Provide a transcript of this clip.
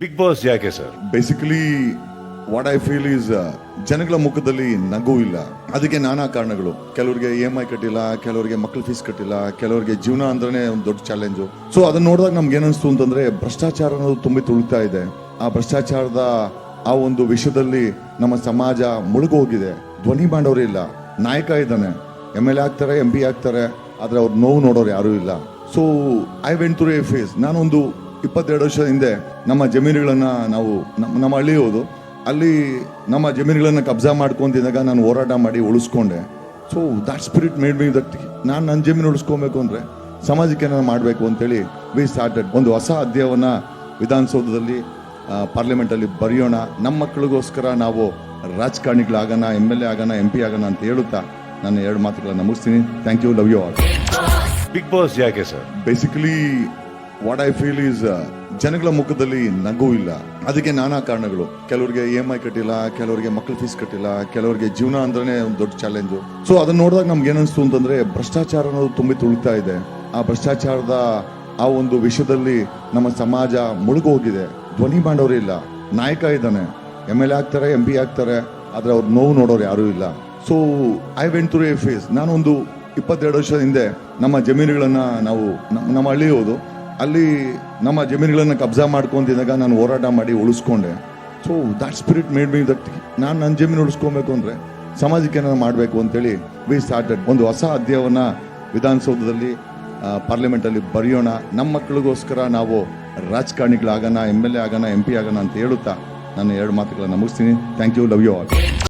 Big Boss ಯಾಕೆ sir basically what I feel is ಜನಗಳ ಮುಖದಲ್ಲಿ ನಗು ಇಲ್ಲ. ಅದಕ್ಕೆ ನಾನಾ ಕಾರಣಗಳು. ಕೆಲವರಿಗೆ ಇ ಎಂ ಐ ಕಟ್ಟಿಲ್ಲ, ಕೆಲವರಿಗೆ ಮಕ್ಕಳ ಫೀಸ್ ಕಟ್ಟಿಲ್ಲ, ಕೆಲವರಿಗೆ ಜೀವನ ಅಂದ್ರೆ ಒಂದು ದೊಡ್ಡ ಚಾಲೆಂಜು ಸೊ ಅದನ್ನ ನೋಡಿದಾಗ ನಮ್ಗೆ ಏನನ್ಸ್ತು ಅಂತಂದ್ರೆ, ಭ್ರಷ್ಟಾಚಾರ ಅನ್ನೋದು ತುಂಬಿ ತುಳಿತಾ ಇದೆ. ಆ ಭ್ರಷ್ಟಾಚಾರದ ಆ ಒಂದು ವಿಷಯದಲ್ಲಿ ನಮ್ಮ ಸಮಾಜ ಮುಳುಗೋಗಿದೆ. ಧ್ವನಿ ಮಾಡೋರು ಇಲ್ಲ. ನಾಯಕ ಇದ್ದಾನೆ. ಎಂ ಎಲ್ ಎ ಆಗ್ತಾರೆ ಎಂ ಪಿ ಆಗ್ತಾರೆ, ಆದ್ರೆ ಅವ್ರ ನೋವು ನೋಡೋರು ಯಾರೂ ಇಲ್ಲ. So I went through a phase ನಾನೊಂದು ಇಪ್ಪತ್ತೆರಡು ವರ್ಷದ ಹಿಂದೆ ನಮ್ಮ ಜಮೀನುಗಳನ್ನು ನಾವು ನಮ್ಮ ನಮ್ಮ ಹಳ್ಳಿ ಹೋದು ಅಲ್ಲಿ ನಮ್ಮ ಜಮೀನುಗಳನ್ನು ಕಬ್ಜಾ ಮಾಡ್ಕೊಂತಿದ್ದಾಗ ನಾನು ಹೋರಾಟ ಮಾಡಿ ಉಳಿಸ್ಕೊಂಡೆ. So that spirit made me that ನಾನು ನನ್ನ ಜಮೀನು ಉಳಿಸ್ಕೊಬೇಕು ಅಂದರೆ ಸಮಾಜಕ್ಕೆ ನಾನು ಮಾಡಬೇಕು ಅಂತೇಳಿ ವಿ ಸ್ಟಾರ್ಟೆಡ್ ಒಂದು ಹೊಸ ಅಧ್ಯಾಯವನ್ನು ವಿಧಾನಸೌಧದಲ್ಲಿ ಪಾರ್ಲಿಮೆಂಟಲ್ಲಿ ಬರೆಯೋಣ. ನಮ್ಮ ಮಕ್ಕಳಿಗೋಸ್ಕರ ನಾವು ರಾಜಕಾರಣಿಗಳಾಗೋಣ ಎಂ ಎಲ್ ಎ ಆಗೋಣ ಎಂ ಪಿ ಆಗೋಣ ಅಂತ ಹೇಳುತ್ತಾ ನಾನು ಎರಡು ಮಾತುಗಳನ್ನು ಮುಗಿಸ್ತೀನಿ. Thank you love you all Bigg Boss ಯಾಕೆ sir? Basically what I feel is ಜನಗಳ ಮುಖದಲ್ಲಿ ನಗು ಇಲ್ಲ. ಅದಕ್ಕೆ ನಾನಾ ಕಾರಣಗಳು. ಕೆಲವರಿಗೆ ಇ ಎಂ ಐ ಕಟ್ಟಿಲ್ಲ, ಕೆಲವರಿಗೆ ಮಕ್ಕಳ ಫೀಸ್ ಕಟ್ಟಿಲ್ಲ, ಕೆಲವರಿಗೆ ಜೀವನ ಅಂದ್ರೆ ಒಂದು ದೊಡ್ಡ ಚಾಲೆಂಜು ಸೊ ಅದನ್ನ ನೋಡಿದಾಗ ನಮ್ಗೆ ಏನನ್ಸ್ತು ಅಂತಂದ್ರೆ, ಭ್ರಷ್ಟಾಚಾರ ಅನ್ನೋದು ತುಂಬಿ ತುಳಿತಾ ಇದೆ. ಆ ಭ್ರಷ್ಟಾಚಾರದ ಆ ಒಂದು ವಿಷಯದಲ್ಲಿ ನಮ್ಮ ಸಮಾಜ ಮುಳುಗೋಗಿದೆ ಧ್ವನಿ ಮಾಡೋರು ಇಲ್ಲ. ನಾಯಕ ಇದ್ದಾನೆ. ಎಂ ಎಲ್ ಎ ಆಗ್ತಾರೆ ಎಂ ಪಿ ಆಗ್ತಾರೆ, ಆದ್ರೆ ಅವ್ರು ನೋವು ನೋಡೋರು ಯಾರೂ ಇಲ್ಲ. So I went to a phase ನಾನೊಂದು ಇಪ್ಪತ್ತೆರಡು ವರ್ಷದ ಹಿಂದೆ ನಮ್ಮ ಜಮೀನುಗಳನ್ನ ನಾವು ನಮ್ಮ ಹಳ್ಳಿ ಹೋದು. ಅಲ್ಲಿ ನಮ್ಮ ಜಮೀನುಗಳನ್ನು ಕಬ್ಜಾ ಮಾಡ್ಕೊಂಡಿದ್ದಾಗ ನಾನು ಹೋರಾಟ ಮಾಡಿ ಉಳಿಸ್ಕೊಂಡೆ. So that spirit made me that ನಾನು ನನ್ನ ಜಮೀನು ಉಳಿಸ್ಕೊಬೇಕು ಅಂದರೆ ಸಮಾಜಕ್ಕೆ ಏನಾದ್ರು ಮಾಡಬೇಕು ಅಂತೇಳಿ ವಿ ಸ್ಟಾರ್ಟೆಡ್ ಒಂದು ಹೊಸ ಅಧ್ಯಾಯವನ್ನು ವಿಧಾನಸೌಧದಲ್ಲಿ ಪಾರ್ಲಿಮೆಂಟಲ್ಲಿ ಬರೆಯೋಣ. ನಮ್ಮ ಮಕ್ಕಳಿಗೋಸ್ಕರ ನಾವು ರಾಜಕಾರಣಿಗಳಾಗೋಣ ಎಂ ಎಲ್ ಎ ಆಗೋಣ ಎಂ ಪಿ ಆಗೋಣ ಅಂತ ಹೇಳುತ್ತಾ ನಾನು ಎರಡು ಮಾತುಗಳನ್ನು ಮುಗಿಸ್ತೀನಿ. Thank you love you all